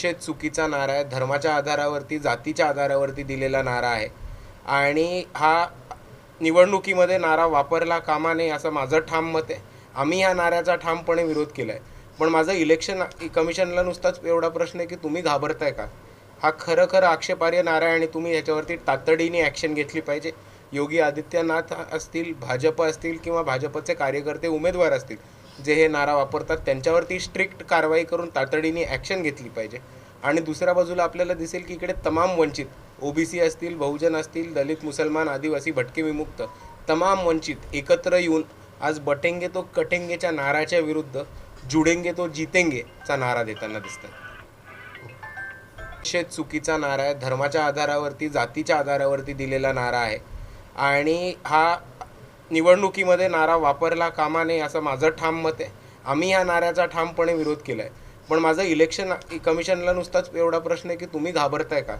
अतिशय चुकीचा नारा आहे. धर्माच्या आधारावरती जातीच्या आधारावरती दिलेला नारा आहे. आणि हा निवडणुकीमध्ये नारा वापरला कामा नये असं माझं ठाम मत आहे. आम्ही ह्या नाऱ्याचा ठामपणे विरोध केला आहे पण माझं इलेक्शन कमिशनला नुसताच एवढा प्रश्न आहे की तुम्ही घाबरताय का? हा खरं खरं आक्षेपार्ह नारा आहे आणि तुम्ही ह्याच्यावरती तातडीने ॲक्शन घेतली पाहिजे. योगी आदित्यनाथ असतील भाजप असतील किंवा भाजपचे कार्यकर्ते उमेदवार असतील जे हे नारा वापरतात त्यांच्यावरती स्ट्रिक्ट कारवाई करून तातडीने ॲक्शन घेतली पाहिजे. आणि दुसऱ्या बाजूला आपल्याला दिसेल की इकडे तमाम वंचित ओबीसी असतील बहुजन असतील दलित मुसलमान आदिवासी भटके विमुक्त तमाम वंचित एकत्र येऊन आज बटेंगे तो कटेंगेच्या नाराच्या विरुद्ध जुडेंगे तो जितेंगेचा नारा देताना दिसतात. अतिशय चुकीचा नारा आहे धर्माच्या आधारावरती जातीच्या आधारावरती दिलेला नारा आहे. आणि हा निवडणुकीमध्ये नारा वापरला कामा नये असं माझं ठाम मत आहे. आम्ही ह्या नाऱ्याचा ठामपणे विरोध केला आहे पण माझं इलेक्शन कमिशनला नुसताच एवढा प्रश्न आहे की तुम्ही घाबरताय का?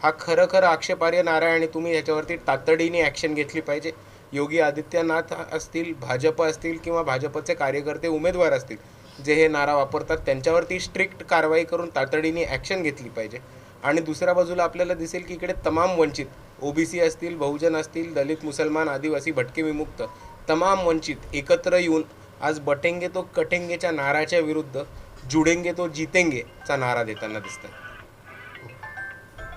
हा खरं खरं आक्षेपार्ह नारा आहे आणि तुम्ही ह्याच्यावरती तातडीने ॲक्शन घेतली पाहिजे. योगी आदित्यनाथ असतील भाजप असतील किंवा भाजपचे कार्यकर्ते उमेदवार असतील जे हे नारा वापरतात त्यांच्यावरती स्ट्रिक्ट कारवाई करून तातडीने ॲक्शन घेतली पाहिजे. आणि दुसऱ्या बाजूला आपल्याला दिसेल की इकडे तमाम वंचित ओबीसी असतील बहुजन असतील दलित मुसलमान आदिवासी भटके विमुक्त तमाम वंचित एकत्र येऊन आज बटेंगे तो कटेंगेच्या नाराच्या विरुद्ध जुडेंगे तो जितेंगेचा नारा देताना दिसतात